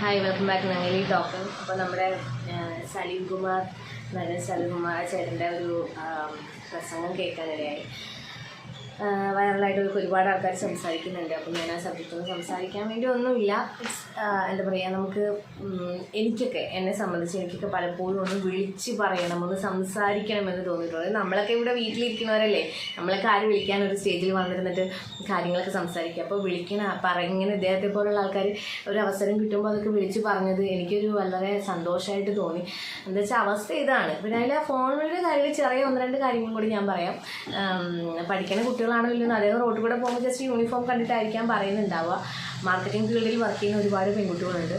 Hi welcome back Nangali token അപ്പോൾ നമ്മുടെ സലീം കുമാർ നടൻ സലീം കുമാർ ചേട്ടന്റെ ഒരു പ്രസംഗം കേൾക്കാനിടയായി. വൈറലായിട്ട് ഒരു- ഒരുപാട് ആൾക്കാർ സംസാരിക്കുന്നുണ്ട്. അപ്പം ഞാൻ ആ സബ്ജക്റ്റൊന്നും സംസാരിക്കാൻ വേണ്ടി ഒന്നുമില്ല. ആ, എന്താ പറയുക നമുക്ക് എനിക്കൊക്കെ എന്നെ സംബന്ധിച്ച് എനിക്കൊക്കെ പലപ്പോഴും ഒന്ന് വിളിച്ച് പറയണം ഒന്ന് സംസാരിക്കണമെന്ന് തോന്നിയിട്ടുണ്ട്. നമ്മളൊക്കെ ഇവിടെ വീട്ടിലിരിക്കുന്നവരല്ലേ നമ്മളൊക്കെ ആര് വിളിക്കാൻ ഒരു സ്റ്റേജിൽ വന്നിരുന്നിട്ട് കാര്യങ്ങളൊക്കെ സംസാരിക്കുക അപ്പോൾ വിളിക്കണ ഇങ്ങനെ ഇദ്ദേഹത്തെ പോലുള്ള ആൾക്കാർ ഒരു അവസരം കിട്ടുമ്പോൾ അതൊക്കെ വിളിച്ച് പറഞ്ഞത് എനിക്കൊരു വളരെ സന്തോഷമായിട്ട് തോന്നി. എന്താ വെച്ചാൽ അവസ്ഥ ഇതാണ്. പിന്നെ അതിൽ ആ ഫോണിന്റെ കാര്യത്തിൽ ചെറിയ ഒന്ന് രണ്ട് കാര്യങ്ങളും കൂടി ഞാൻ പറയാം. പഠിക്കുന്ന കുട്ടികളാണോ ഇല്ലെന്ന് അദ്ദേഹം റോഡിൽ കൂടെ പോകുമ്പോൾ ജസ്റ്റ് യൂണിഫോം കണ്ടിട്ടായിരിക്കാം പറയുന്നുണ്ടാവുക. മാർക്കറ്റിംഗ് ഫീൽഡിൽ വർക്ക് ചെയ്യുന്ന ഒരുപാട് പെൺകുട്ടികളുണ്ട്.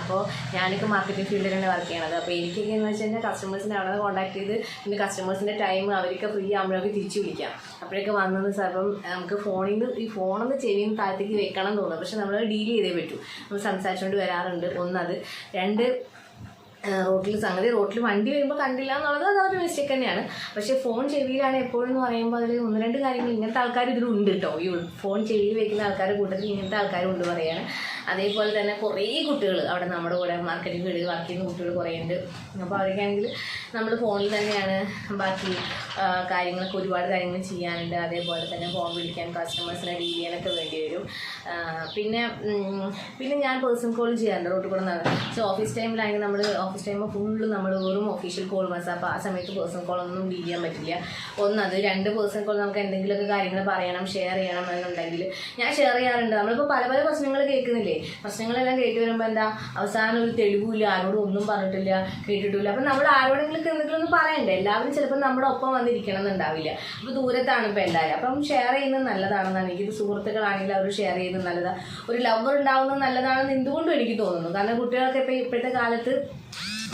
അപ്പോൾ ഞാനൊക്കെ മാർക്കറ്റിംഗ് തന്നെ വർക്ക് ചെയ്യണത്. അപ്പോൾ എനിക്കൊക്കെ എന്ന് വെച്ച് കഴിഞ്ഞാൽ കസ്റ്റമേഴ്സിനെ അവിടെ കോൺടാക്ട് ചെയ്ത് പിന്നെ കസ്റ്റമേഴ്സിന്റെ ടൈം അവർക്ക് ഫ്രീ ആകുമ്പോഴൊക്കെ തിരിച്ചു വിളിക്കാം. അപ്പോഴൊക്കെ വന്നത് ചിലപ്പം നമുക്ക് ഫോണിൽ നിന്ന് ഈ ഫോണൊന്ന് ചെവിയിൽ നിന്ന് താഴത്തേക്ക് വെക്കണം എന്ന് തോന്നുന്നു. പക്ഷെ നമ്മൾ ഡീൽ ചെയ്തേ പറ്റൂ. നമ്മൾ സംസാരിച്ചുകൊണ്ട് വരാറുണ്ട്. ഒന്നത് രണ്ട് റോട്ടിൽ സംഗതി റോട്ടിൽ വണ്ടി വരുമ്പോൾ കണ്ടില്ല എന്നുള്ളത് അത് ഒരു മിസ്റ്റേക്ക് തന്നെയാണ്. പക്ഷേ ഫോൺ ചെവിയിലാണ് എപ്പോഴും എന്ന് പറയുമ്പോൾ അതിൽ ഒന്ന് രണ്ട് കാര്യങ്ങൾ ഇങ്ങനത്തെ ആൾക്കാർ ഇതിലുണ്ട് കേട്ടോ ഈ ഫോൺ ചെവിയിൽ വെക്കുന്ന ആൾക്കാരുടെ കൂട്ടത്തിൽ ഇങ്ങനത്തെ ആൾക്കാരും ഉണ്ട് പറയാണ്. അതേപോലെ തന്നെ കുറേ കുട്ടികൾ അവിടെ നമ്മുടെ കൂടെ മാർക്കറ്റിംഗ് ഫീൽഡിൽ വർക്ക് ചെയ്യുന്ന കുട്ടികൾ കുറേ ഉണ്ട്. അപ്പോൾ അവരൊക്കെയാണെങ്കിൽ നമ്മൾ ഫോണിൽ തന്നെയാണ് ബാക്കി കാര്യങ്ങളൊക്കെ ഒരുപാട് കാര്യങ്ങൾ ചെയ്യാനുണ്ട്. അതേപോലെ തന്നെ ഫോൺ വിളിക്കാൻ കസ്റ്റമേഴ്സിനെ ഡീൽ ചെയ്യാനൊക്കെ വേണ്ടി വരും. പിന്നെ പിന്നെ ഞാൻ പേഴ്സണൽ കോൾ ചെയ്യാറുണ്ട്. റോട്ടിൽ കൂടെ നടന്ന് പക്ഷേ ഓഫീസ് ടൈമിലാണെങ്കിൽ നമ്മൾ ഓഫീസ് ടൈം ഫുള്ള് നമ്മൾ വെറും ഒഫീഷ്യൽ കോൾ മസാ അപ്പോൾ ആ സമയത്ത് പേഴ്സണൽ കോൾ ഒന്നും ഡീൽ ചെയ്യാൻ പറ്റില്ല. ഒന്നത് രണ്ട് പേഴ്സണൽ കോൾ നമുക്ക് എന്തെങ്കിലുമൊക്കെ കാര്യങ്ങൾ പറയണം ഷെയർ ചെയ്യണം എന്നുണ്ടെങ്കിൽ ഞാൻ ഷെയർ ചെയ്യാറുണ്ട്. നമ്മളിപ്പോൾ പല പല പ്രശ്നങ്ങൾ കേൾക്കുന്നില്ലേ? പ്രശ്നങ്ങളെല്ലാം കേട്ട് വരുമ്പോൾ എന്താ അവസാനം ഒരു തെളിവില്ല ആരോടും ഒന്നും പറഞ്ഞിട്ടില്ല കേട്ടിട്ടില്ല അപ്പം നമ്മൾ ആരോടെങ്കിലും എന്തെങ്കിലും ഒന്ന് പറയണ്ടേ? എല്ലാവരും ചിലപ്പോൾ നമ്മുടെ ഒപ്പം വന്നിരിക്കണം എന്നുണ്ടാവില്ല. അപ്പോൾ ദൂരത്താണ് ഇപ്പോൾ എല്ലാവരും അപ്പം ഷെയർ ചെയ്യുന്നത് നല്ലതാണെന്നാണ്. എനിക്ക് സുഹൃത്തുക്കളാണെങ്കിൽ അവർ ഷെയർ ചെയ്യുന്നത് നല്ലതാണ് ഒരു ലവർ ഉണ്ടാവുന്നത് നല്ലതാണെന്ന് എന്തുകൊണ്ടും എനിക്ക് തോന്നുന്നു. കാരണം കുട്ടികൾക്ക് ഇപ്പോൾ ഇപ്പോഴത്തെ കാലത്ത്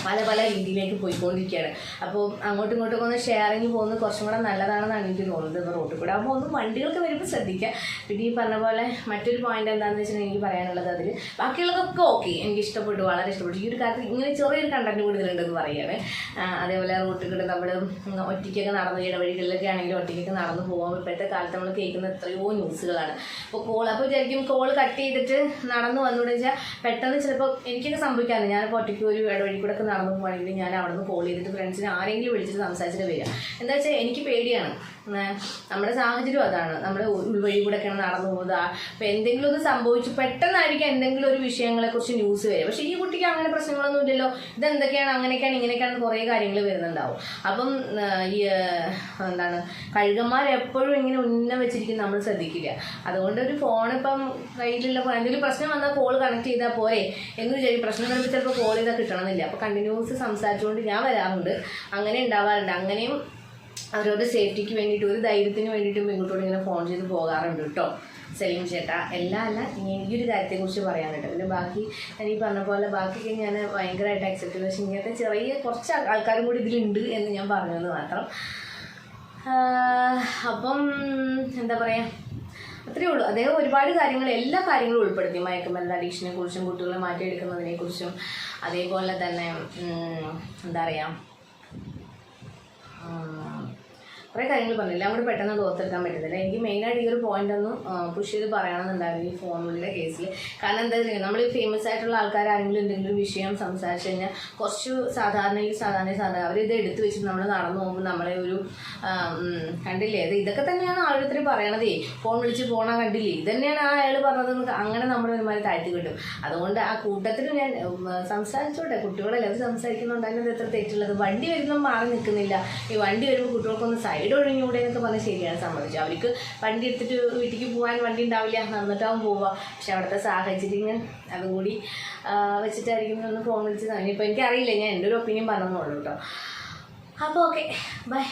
പല പല രീതിയിലേക്ക് പോയിക്കൊണ്ടിരിക്കുകയാണ്. അപ്പോൾ അങ്ങോട്ടും ഇങ്ങോട്ടും ഒന്ന് ഷെയറിങ് പോകുന്നത് കുറച്ചും കൂടെ നല്ലതാണെന്നാണ് എനിക്ക് തോന്നുന്നത് റോട്ടിൽ കൂടെ. ആകുമ്പോൾ ഒന്ന് വണ്ടികൾക്ക് വരുമ്പോൾ ശ്രദ്ധിക്കുക. പിന്നെ ഈ പറഞ്ഞ പോലെ മറ്റൊരു പോയിന്റ് എന്താണെന്ന് വെച്ചിട്ടുണ്ടെങ്കിൽ എനിക്ക് പറയാനുള്ളത് അതിൽ ബാക്കിയുള്ളതൊക്കെ ഓക്കെ എനിക്ക് ഇഷ്ടപ്പെട്ടു വളരെ ഇഷ്ടപ്പെട്ടു. ഈ ഒരു കാര്യത്തിൽ ഇങ്ങനെ ചെറിയൊരു കണ്ടന്റ് കൂടി ഇതിലുണ്ടെന്ന് പറയുകയാണ്. അതേപോലെ റോട്ടിൽ കൂടെ നമ്മൾ ഒറ്റയ്ക്കൊക്കെ നടന്ന് ഇടവഴികളിലൊക്കെ ആണെങ്കിൽ ഒറ്റയ്ക്കൊക്കെ നടന്നു പോകാം ഇപ്പോഴത്തെ കാലത്ത് നമ്മൾ കേൾക്കുന്ന എത്രയോ ന്യൂസുകളാണ് അപ്പോൾ കോൾ അപ്പോൾ വിചാരിക്കും കോൾ കട്ട് ചെയ്തിട്ട് നടന്നു വന്നു വെച്ചാൽ പെട്ടെന്ന് ചിലപ്പോൾ എനിക്കൊക്കെ സംഭവിക്കാറുണ്ട്. ഞാനിപ്പോൾ ഒറ്റയ്ക്ക് ഒരു ഇടവഴി കൂടെ നടന്നു പോകുകയാണെങ്കിൽ ഞാൻ അവിടെ നിന്ന് കോൾ ചെയ്തിട്ട് ഫ്രണ്ട്സിനെ ആരെങ്കിലും വിളിച്ചിട്ട് സംസാരിച്ചിട്ട് വരിക. എന്താ വെച്ചാൽ എനിക്ക് പേടിയാണ്. നമ്മുടെ സാഹചര്യം അതാണ്. നമ്മൾ ഉൾവഴി കൂടെ ഒക്കെയാണ് നടന്നു പോകുന്നത്. അപ്പം എന്തെങ്കിലും ഒന്ന് സംഭവിച്ചു പെട്ടെന്നായിരിക്കും എന്തെങ്കിലും ഒരു വിഷയങ്ങളെക്കുറിച്ച് ന്യൂസ് വരിക. പക്ഷേ ഈ കുട്ടിക്ക് അങ്ങനെ പ്രശ്നങ്ങളൊന്നും ഇല്ലല്ലോ. ഇതെന്തൊക്കെയാണ്? അങ്ങനെയൊക്കെയാണ് ഇങ്ങനെയൊക്കെയാണ് കുറേ കാര്യങ്ങൾ വരുന്നുണ്ടാവും. അപ്പം ഈ എന്താണ് കഴുകന്മാർ എപ്പോഴും ഇങ്ങനെ ഉന്നം വെച്ചിരിക്കും നമ്മൾ ശ്രദ്ധിക്കില്ല അതുകൊണ്ട് ഒരു ഫോൺ ഇപ്പം കയ്യിലുള്ള എന്തെങ്കിലും പ്രശ്നം വന്നാൽ കോൾ കണക്ട് ചെയ്താൽ പോരെ. എന്ന് വിചാരിക്കും. പ്രശ്നം വരുമ്പോൾ ചിലപ്പോൾ കോൾ ചെയ്താൽ കിട്ടണമെന്നില്ല. അപ്പോൾ കണ്ടിന്യൂസ് സംസാരിച്ചുകൊണ്ട് ഞാൻ വരാറുണ്ട്. അങ്ങനെ ഉണ്ടാവാറുണ്ട്. അങ്ങനെയും അവരവരുടെ സേഫ്റ്റിക്ക് വേണ്ടിയിട്ട് ഒരു ധൈര്യത്തിന് വേണ്ടിയിട്ടും പെൺകുട്ടിയോട് ഇങ്ങനെ ഫോൺ ചെയ്ത് പോകാറുണ്ട് കേട്ടോ. സലീം ചേട്ടാ എല്ലാം അല്ല ഒരു കാര്യത്തെക്കുറിച്ച് പറയാനുണ്ട് പിന്നെ ബാക്കി ഞാൻ ഈ പറഞ്ഞ പോലെ ബാക്കിയൊക്കെ ഞാൻ ഭയങ്കരമായിട്ട് അക്സെപ്റ്റ് ചെയ്തു. പക്ഷേ ഇങ്ങനത്തെ ചെറിയ കുറച്ച് ആൾക്കാരും കൂടി ഇതിലുണ്ട് എന്ന് ഞാൻ പറഞ്ഞത് മാത്രം. അപ്പം എന്താ പറയുക അത്രയേ ഉള്ളൂ. അദ്ദേഹം ഒരുപാട് കാര്യങ്ങൾ എല്ലാ കാര്യങ്ങളും ഉൾപ്പെടുത്തി. മയക്കുമരുന്ന് അഡീക്ഷനെ കുറിച്ചും കുട്ടികളെ മാറ്റിയെടുക്കുന്നതിനെ കുറിച്ചും. അതേപോലെ തന്നെ എന്താ പറയുക കുറേ കാര്യങ്ങൾ പറഞ്ഞു എല്ലാം കൂടി പെട്ടെന്ന് അത് ഓർത്തെടുക്കാൻ പറ്റുന്നില്ല എനിക്ക് മെയിനായിട്ട് ഈ ഒരു പോയിന്റ് ഒന്നും പുഷ് ചെയ്ത് പറയണമെന്നുണ്ടായിരുന്നു ഈ ഫോണിന്റെ കേസിൽ കാരണം എന്താ വെച്ചാൽ നമ്മൾ ഫേമസ് ആയിട്ടുള്ള ആൾക്കാർ ആരെങ്കിലും എന്തെങ്കിലും വിഷയം സംസാരിച്ചു കഴിഞ്ഞാൽ കുറച്ച് സാധാരണയിൽ സാധാരണ സാധാരണ അവരിത് എടുത്തു വെച്ചിട്ട് നമ്മൾ നടന്നു പോകുമ്പോൾ നമ്മളെ ഒരു കണ്ടില്ലേ? അത് ഇതൊക്കെ തന്നെയാണ് ഓരോരുത്തർ പറയണതേ. ഫോൺ വിളിച്ച് പോണ കണ്ടില്ലേ? ഇത് തന്നെയാണ് ആ അയാൾ പറഞ്ഞത് അങ്ങനെ നമ്മൾ ഒരുമാതിരി താഴ്ത്തി കിട്ടും. അതുകൊണ്ട് ആ കൂട്ടത്തിൽ ഞാൻ സംസാരിച്ചോട്ടെ. കുട്ടികളല്ലേ അവർ സംസാരിക്കുന്നുണ്ട്? അതിനകത്ത് എത്ര തെറ്റുള്ളത്? വണ്ടി വരുമ്പോൾ മാറി നിൽക്കുന്നില്ല. ഈ വണ്ടി വരുമ്പോൾ കുട്ടികൾക്കൊന്ന് സൈഡ് ഒഴിഞ്ഞൂടെ എന്നൊക്കെ പറഞ്ഞാൽ ശരിയാണ് സമ്മതിച്ചു. അവർക്ക് വണ്ടി എടുത്തിട്ട് വീട്ടിലേക്ക് പോകാൻ വണ്ടി ഉണ്ടാവില്ല നടന്നിട്ടാവും പോവുക പക്ഷെ അവിടുത്തെ സാഹചര്യങ്ങൾ അതുകൂടി വെച്ചിട്ടായിരിക്കും ഒന്ന് ഫോൺ വിളിച്ച് ഇനിയിപ്പോൾ എനിക്കറിയില്ല. ഞാൻ എന്റെ ഒരു ഒപ്പീനിയൻ പറഞ്ഞോളൂ കേട്ടോ. അപ്പോൾ ഓക്കെ ബൈ